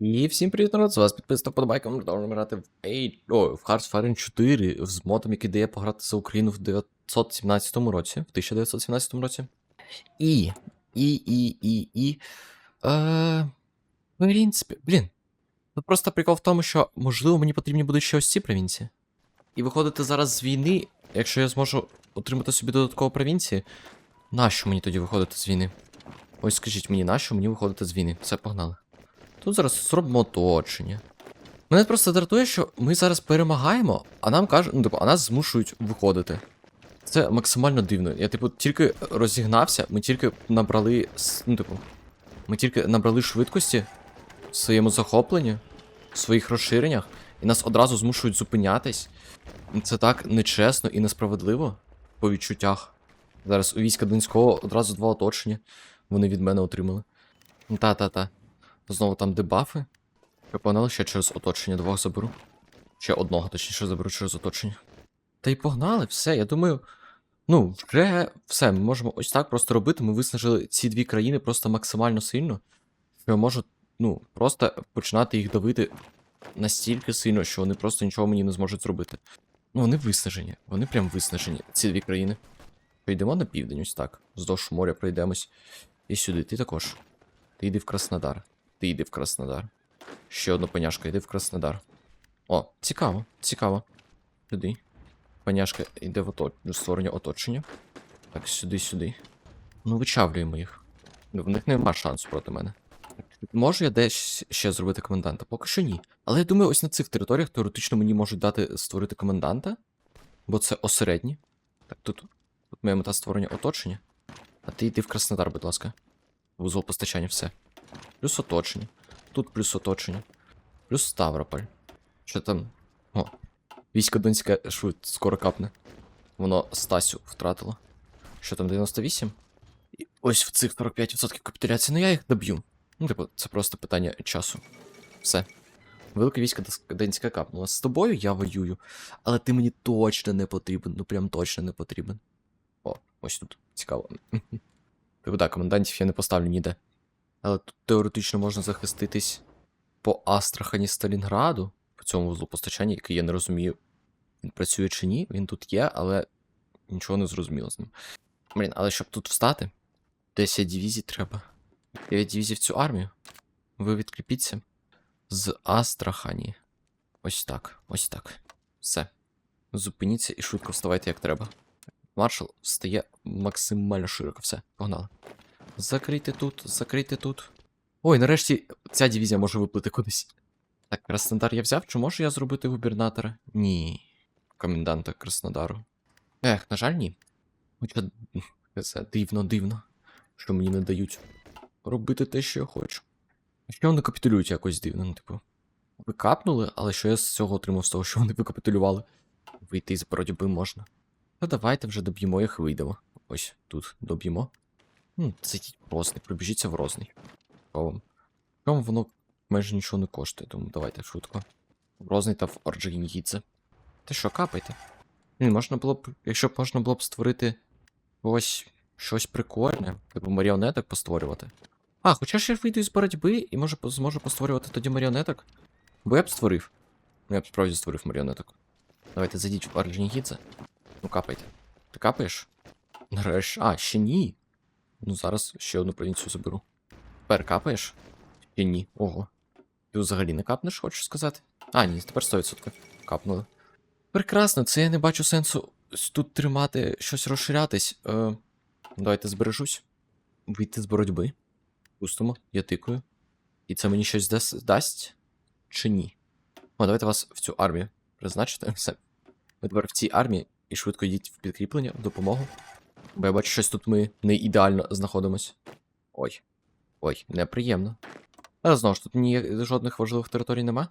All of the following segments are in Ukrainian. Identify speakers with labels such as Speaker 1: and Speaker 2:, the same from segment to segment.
Speaker 1: І всім привіт, народ, з вас підписано подобайка, ми грати в Age, о, в Hearts of Iron 4 з модом, який дає пограти за Україну в 917 році, в 1917 році. І, і, і, і, і, е, в принципі, блін, тут просто прикол в тому, що, можливо, мені потрібні будуть ще ось ці провінції. І виходити зараз з війни, якщо я зможу отримати собі додатково провінції, нащо мені тоді виходити з війни? Ось скажіть мені, нащо мені виходити з війни? Все, погнали. Тут зараз зробимо оточення. Мене просто дратує, що ми зараз перемагаємо, а нам кажуть, ну, типу, а нас змушують виходити. Це максимально дивно. Я, типу, тільки розігнався, ми тільки набрали. Ну, типу, ми тільки набрали швидкості в своєму захопленні, в своїх розширеннях, і нас одразу змушують зупинятись. Це так нечесно і несправедливо по відчуттях. Зараз у війська Донського одразу два оточення. Вони від мене отримали. Та-та-та. Знову там дебафи. Я ще через оточення двох заберу. Ще одного, точніше, заберу через оточення. Та й погнали, все. Я думаю. Ну, вже все, ми можемо ось так просто робити. Ми виснажили ці дві країни просто максимально сильно. Що я можу, ну, просто починати їх давити настільки сильно, що вони просто нічого мені не зможуть зробити. Ну, вони виснажені, вони прям виснажені, ці дві країни. Йдемо на південь, ось так. Вздовж моря пройдемось. І сюди, ти також. Ти йди в Краснодар. Ти йди в Краснодар. Ще одна паняшка, йди в Краснодар. О, цікаво, цікаво. Сюди. Паняшка йде в ото... створення оточення. Так, сюди, сюди. Ну, вичавлюємо їх. В них нема шансу проти мене. Можу я десь ще зробити коменданта? Поки що ні. Але я думаю, ось на цих територіях теоретично мені можуть дати створити коменданта. Бо це осередні. Так, тут. Тут моя мета створення оточення. А ти йди в Краснодар, будь ласка. Вузол постачання, все. Плюс оточення. Тут плюс оточення. Плюс Ставрополь. Що там? О. Військо Донське швид скоро капне. Воно Стасю втратило. Що там, 98? І ось в цих 45% капітуляції, ну я їх доб'ю. Ну, типу, це просто питання часу. Все. Велике військо Донське капнуло. З тобою я воюю, але ти мені точно не потрібен. Ну прям точно не потрібен. О, ось тут. Цікаво. Типу, так, комендантів я не поставлю ніде. Але тут теоретично можна захиститись по Астрахані Сталінграду, по цьому вузлу постачання, який я не розумію, він працює чи ні. Він тут є, але нічого не зрозуміло з ним. Блін, але щоб тут встати, 10 дивізій треба. 9 дивізій в цю армію. Ви відкріпіться з Астрахані. Ось так, ось так. Все. Зупиніться і швидко вставайте, як треба. Маршал стає максимально широко. Все, погнали. Закрийте тут, закрийте тут. Ой, нарешті ця дивізія може виплити кудись. Так, Краснодар я взяв, чи можу я зробити губернатора? Ні. Коменданта Краснодару. Ех, на жаль, ні. Хоча це дивно, дивно, що мені не дають робити те, що я хочу. А Ще вони капітулюють якось дивно, ну, типу. Ви капнули, але що я з цього отримав з того, що вони викапітулювали? Вийти із боротьби можна. Та давайте вже доб'ємо їх вийдемо. Ось тут доб'ємо. Ну, зайдіть в розний, пробіжіться в розний. Вам? Воно майже нічого не коштує, тому давайте швидко. Розний та в Орджигін'їдзе. Ти що, капайте? Ні, можна було б, якщо б можна було б створити ось щось прикольне, типу маріонеток постворювати. А, хоча ж я вийду із боротьби і може зможу постворювати тоді маріонеток? Бо я б створив. Ну, я б справді створив маріонеток. Давайте зайдіть в Орджигін'їдзе. Ну, капайте. Ти капаєш? Нарешті. А, ще ні. Ну, зараз ще одну провінцію заберу. Тепер капаєш? Ще ні. Ого. Ти взагалі не капнеш, хочеш сказати? А, ні, тепер 100% капнули. Прекрасно, це я не бачу сенсу тут тримати щось розширятись. Е, давайте збережусь. Вийти з боротьби. Пустимо, я тикаю. І це мені щось дас- дасть? Чи ні? О, давайте вас в цю армію призначити. Все. Ви тепер в цій армії і швидко йдіть в підкріплення, в допомогу. Бо я бачу, щось тут ми не ідеально знаходимось. Ой. Ой, неприємно. Але знову ж тут ні жодних важливих територій нема.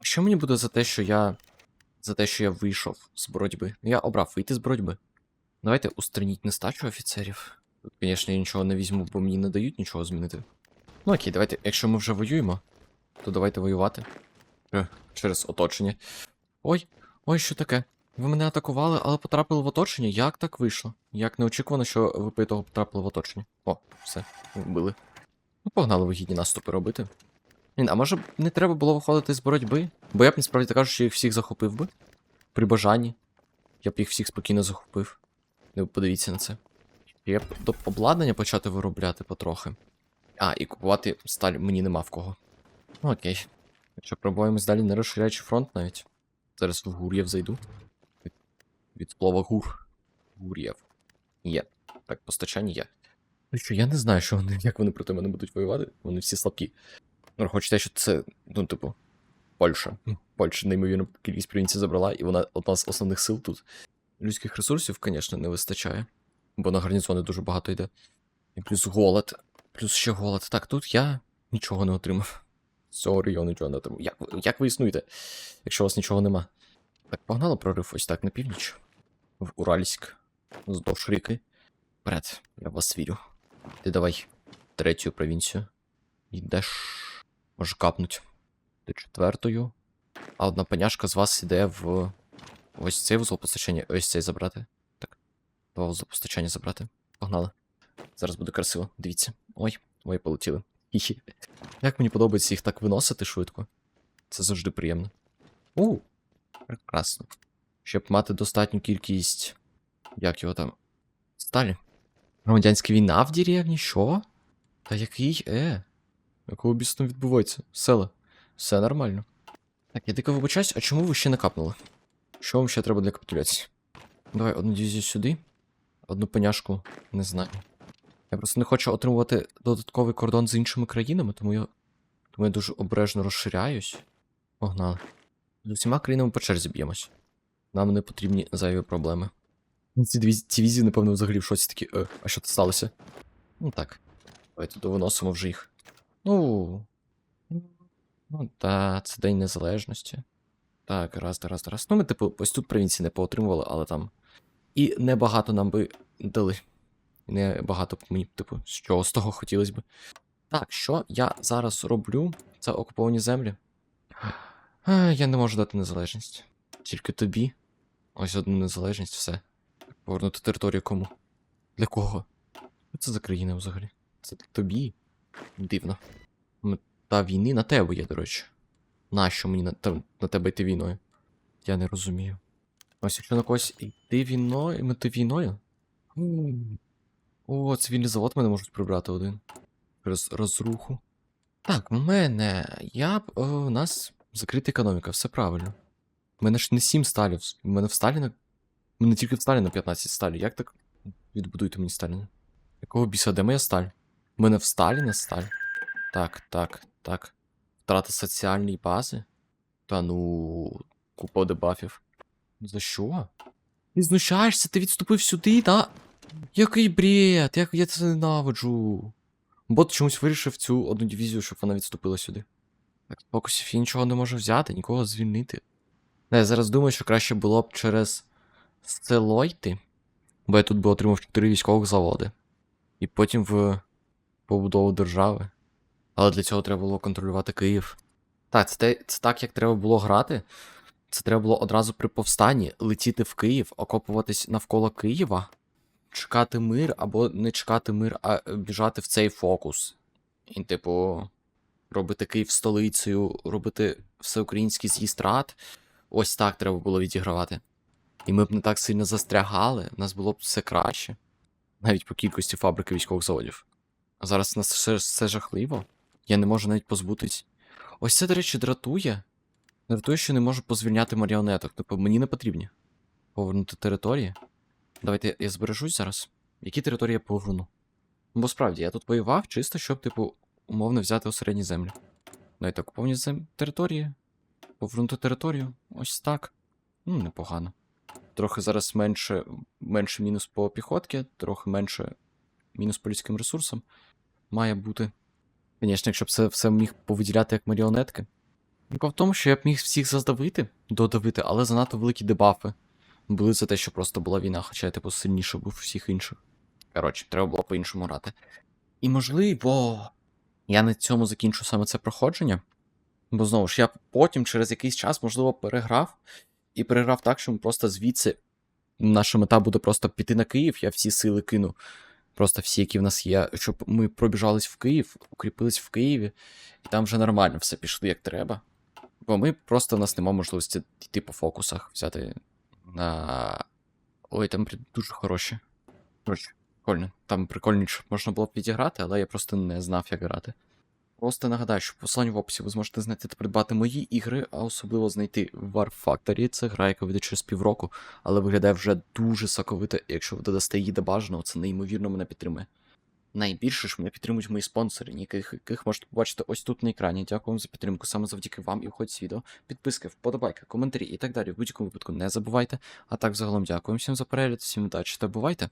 Speaker 1: Що мені буде за те, що я. За те, що я вийшов з боротьби? Ну, Я обрав вийти з боротьби. Давайте устраніть нестачу офіцерів. Тут, звісно, я нічого не візьму, бо мені не дають нічого змінити. Ну окей, давайте, якщо ми вже воюємо, то давайте воювати. Е, Через оточення. Ой, ой, що таке? Ви мене атакували, але потрапили в оточення? Як так вийшло? Як неочікувано, що ви того потрапили в оточення. О, все, вбили. Ну, погнали вигідні наступи робити. Блін, а може б не треба було виходити з боротьби? Бо я б насправді так кажучи, їх всіх захопив би. При бажанні. Я б їх всіх спокійно захопив. Ну, подивіться на це. Я б до обладнання почати виробляти потрохи. А, і купувати сталь мені нема в кого. Ну окей. Якщо пробуємось далі, не розширяючи фронт навіть. Зараз в Гур'єв зайду. Від, слова гур. Гур'єв. Є. Так, постачання є. Ну що, я не знаю, що вони, як вони проти мене будуть воювати. Вони всі слабкі. Ну, хоч те, що це, ну, типу, Польща. Польща неймовірно кількість провінцій забрала, і вона одна з основних сил тут. Людських ресурсів, звісно, не вистачає. Бо на гарнізони дуже багато йде. І плюс голод. Плюс ще голод. Так, тут я нічого не отримав. З цього району нічого не отримав. Як, як ви існуєте, якщо у вас нічого нема? Так, погнали прорив ось так на північ. В Уральськ. Здовж ріки. Вперед, я в вас вірю. Ти давай третю провінцію. Йдеш. Може капнуть. Ти четвертою. А одна паняшка з вас іде в. Ось цей вузол постачання, ось цей забрати. Так. Два вузол постачання забрати. Погнали. Зараз буде красиво. Дивіться. Ой, ой, полетіли. Хі-хі. Як мені подобається їх так виносити швидко. Це завжди приємно. У, прекрасно. Щоб мати достатню кількість. Як його там? Сталі. Громадянська війна в деревні? Що? Та який е? Якого бісно відбувається? Села. Все нормально. Так, я дико вибачаюсь, а чому ви ще не капнули? Що вам ще треба для капітуляції? Давай одну дивізію сюди, одну пеняшку, не знаю. Я просто не хочу отримувати додатковий кордон з іншими країнами, тому я, тому я дуже обережно розширяюсь. Погнали. З усіма країнами по черзі б'ємось. Нам не потрібні зайві проблеми. Ці дві ці візії, напевно, взагалі в шоці такі, е, а що тут сталося? Ну так. Давайте довиносимо вже їх. Ну. Ну, та, це День Незалежності. Так, раз, раз, раз. Ну, ми, типу, ось тут провінції не поотримували, але там. І небагато нам би дали. Небагато мені, типу, чого з того хотілося б. Так, що я зараз роблю? Це окуповані землі. Я не можу дати незалежність. Тільки тобі. Ось одну незалежність, все. Повернути територію кому? Для кого? Що це за країна взагалі? Це тобі? Дивно. Та війни на тебе є, до речі. Нащо мені на, та- на тебе йти війною? Я не розумію. Ось якщо на когось йти війною, йти війною. О, цивільний завод мене можуть прибрати один. Через розруху. Так, в мене. Я б. У нас закрита економіка, все правильно. У мене ж не 7 сталів. У мене в Сталіна. У мене тільки в Сталіна 15 сталів. Як так відбудуйте мені Сталіна? Якого біса, де моя сталь? У мене в Сталіна сталь. Так, так, так. Втрата соціальної бази? Та ну. Купа дебафів. За що? Ти знущаєшся, ти відступив сюди, та. Який бред, як я це ненавиджу. Бот чомусь вирішив цю одну дивізію, щоб вона відступила сюди. Так, фокусів я нічого не можу взяти, нікого звільнити. Я зараз думаю, що краще було б через село йти. Бо я тут би отримав 4 військових заводи. І потім в побудову держави. Але для цього треба було контролювати Київ. Так, це, це так, як треба було грати. Це треба було одразу при повстанні летіти в Київ, окопуватись навколо Києва, чекати мир або не чекати мир, а е, біжати в цей фокус. І, типу, робити Київ столицею, робити всеукраїнський з'їзд рад. Ось так треба було відігравати. І ми б не так сильно застрягали, в нас було б все краще. Навіть по кількості фабрики військових заводів. А зараз у нас все, все жахливо. Я не можу навіть позбутись. Ось це, до речі, дратує. Дратує, що не можу позвільняти маріонеток. Типу, мені не потрібні. Повернути території. Давайте я, збережусь зараз. Які території я поверну? Ну, Бо справді, я тут воював чисто, щоб, типу, умовно взяти осередні землі. Давайте окуповані зем... території. Повернути територію. Ось так. Ну, непогано. Трохи зараз менше, менше мінус по піхотки, трохи менше мінус по людським ресурсам. Має бути. Звісно, якщо б це все міг повиділяти як маріонетки. Діло в тому, що я б міг всіх заздавити, додавити, але занадто великі дебафи. Були за те, що просто була війна, хоча я типу сильніше був всіх інших. Коротше, треба було по-іншому грати. І можливо, я на цьому закінчу саме це проходження. Бо знову ж, я потім через якийсь час, можливо, переграв. І переграв так, що просто звідси. Наша мета буде просто піти на Київ, я всі сили кину Просто всі, які в нас є, щоб ми пробіжались в Київ, укріпились в Києві, і там вже нормально все пішло як треба. Бо ми просто в нас немає можливості йти по фокусах, взяти на. Ой, там дуже хороші. Прикольно. Там прикольніше можна було б відіграти, але я просто не знав, як грати. Просто нагадаю, що в посиланні в описі ви зможете знайти та придбати мої ігри, а особливо знайти War Factory. Це гра, яка вийде через півроку, але виглядає вже дуже соковито, якщо ви додасте її до бажаного, це неймовірно мене підтримує. Найбільше ж мене підтримують мої спонсори, яких, яких можете побачити ось тут на екрані. Дякую вам за підтримку саме завдяки вам і входь з відео. Підписки, вподобайки, коментарі і так далі. В будь-якому випадку не забувайте. А так загалом дякую всім за перегляд, всім удачі та бувайте!